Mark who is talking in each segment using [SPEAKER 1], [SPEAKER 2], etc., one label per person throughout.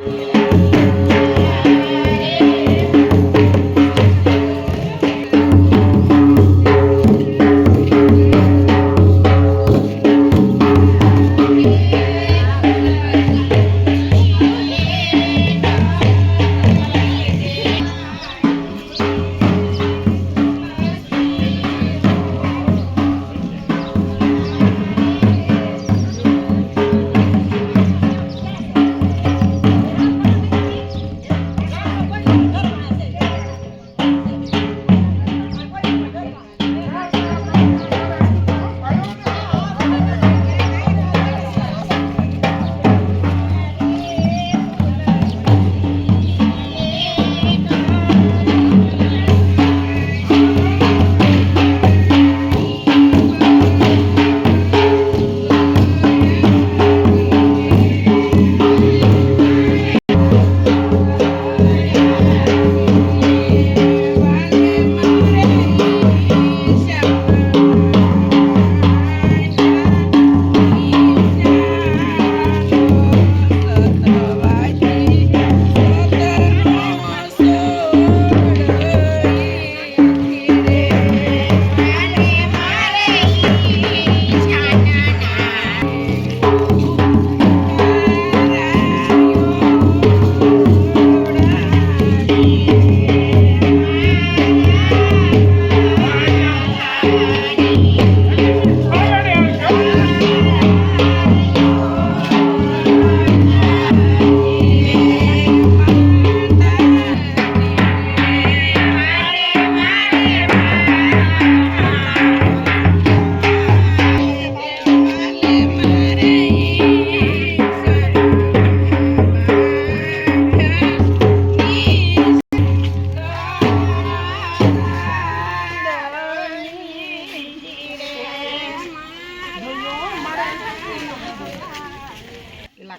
[SPEAKER 1] Yeah. you.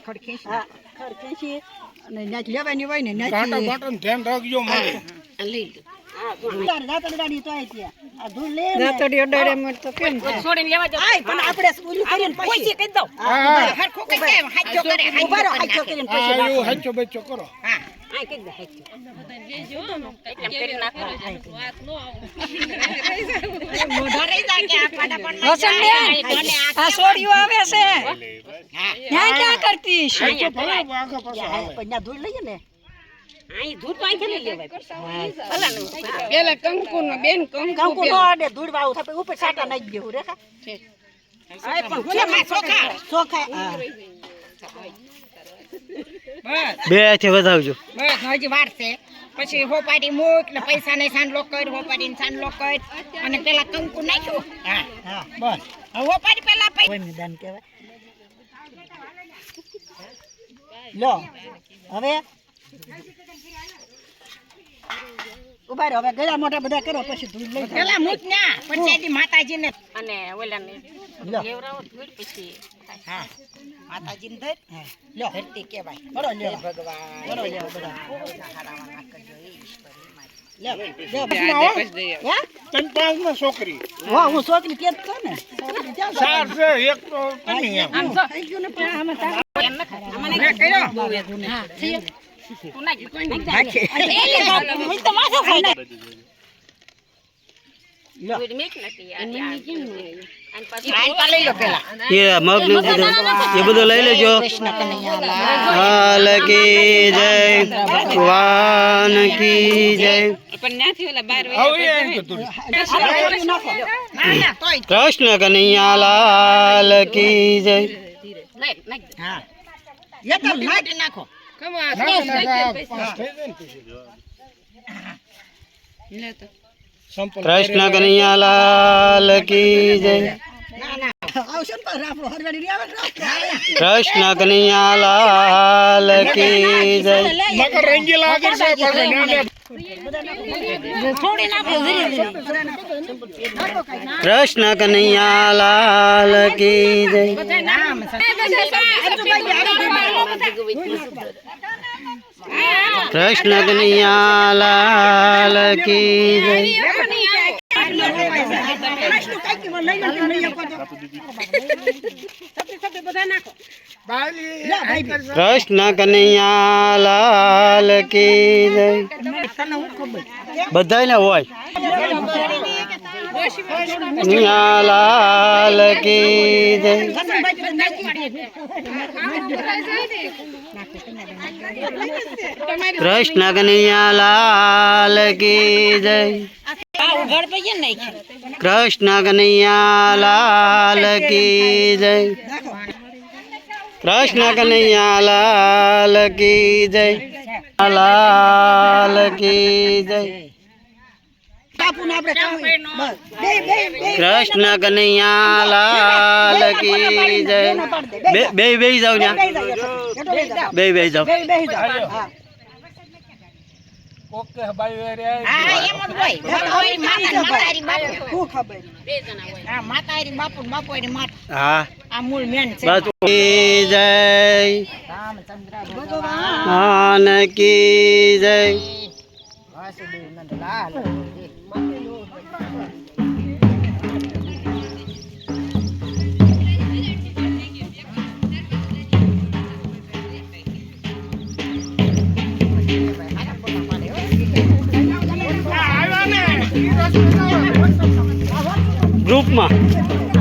[SPEAKER 1] ખડખેંચી.
[SPEAKER 2] હા ખડખેંચી અને ન્યાંથી લેવાની હોય ને
[SPEAKER 3] કાંટા
[SPEAKER 2] ન્યાંથી
[SPEAKER 3] ધ્યાન રાખજો મારે.
[SPEAKER 2] તારે દાંતડી દાડી તો આય ત્યાં. આ ધૂળ લે ને. કરીને પછી
[SPEAKER 3] આ
[SPEAKER 1] સોડિયું આવે છે. ત્યાં ક્યાં કરતી છે?
[SPEAKER 2] ત્યાં ધૂળ લઈએ ને.
[SPEAKER 1] બેન
[SPEAKER 4] બે હાથે વધાવજો.
[SPEAKER 5] બસ હજી વાર છે. પછી હોપારી મૂક ને પૈસા ને સાંડલો કર હોપારી ને સાંડલો કર અને પેલા કંકુ નાખ્યું હા
[SPEAKER 2] હા, બસ.
[SPEAKER 5] હોપારી પેલા પૈસા
[SPEAKER 2] નિદાન કહેવાય. લો હવે ઊભા રહો હવે ગળા મોટા બધા કરો પછી ધૂળ લઈ
[SPEAKER 5] ગળા મૂક ના પંચાયતી માતાજી ને અને ઓલા ને
[SPEAKER 2] પછી
[SPEAKER 5] હા. માતાજી ને ધર
[SPEAKER 2] લ્યો.
[SPEAKER 5] ધરતી કહેવાય.
[SPEAKER 2] બરો લ્યો.
[SPEAKER 5] ભગવાન.
[SPEAKER 2] બરો લ્યો બધા.
[SPEAKER 5] હારાવા ના? કરજો
[SPEAKER 3] છોકરી
[SPEAKER 4] એ બધું લઈ લેજો હાલ કી જય કી જય કૃષ્ણ કનૈયા લાલ કી જય
[SPEAKER 5] નાખ નાખો
[SPEAKER 3] નાખ નાખ આ પાસ થઈ જાય ને પછી સંપલ
[SPEAKER 4] કૃષ્ણ કનૈયા લાલ કી જય
[SPEAKER 2] આવશે ને પણ આપણો હરવાડી રે આવે ને રાત.
[SPEAKER 4] કૃષ્ણ કનૈયા લાલ કી જય
[SPEAKER 3] મકર રંગીલા આગળ છે પાછળ નાને
[SPEAKER 4] કૃષ્ણ કનૈયા લાલ કી જય કૃષ્ણ કનૈયા લાલ કી જય
[SPEAKER 2] આટલું કાંઈક એમાં લઈ લો, લઈ લો, લઈ લો.
[SPEAKER 3] બાયલી
[SPEAKER 4] કૃષ્ણ કનૈયા લાલ કી જય બધાયને હોય કનૈયા લાલ કી જય કૃષ્ણ કનૈયા લાલ કી જય કૃષ્ણ કનૈયા લાલ કી જય કૃષ્ણ કનૈયા લાલ કી જય લાલ કી જય કૃષ્ણ કનૈયા લાલ કી જય બે બે જાવ
[SPEAKER 2] બે
[SPEAKER 4] બે બે જાવ
[SPEAKER 3] ઓકે રે
[SPEAKER 5] એમ જ બાપુ ને બાપુ બાપુ માતા
[SPEAKER 4] હા जय। भगवान
[SPEAKER 5] की जय।
[SPEAKER 4] में।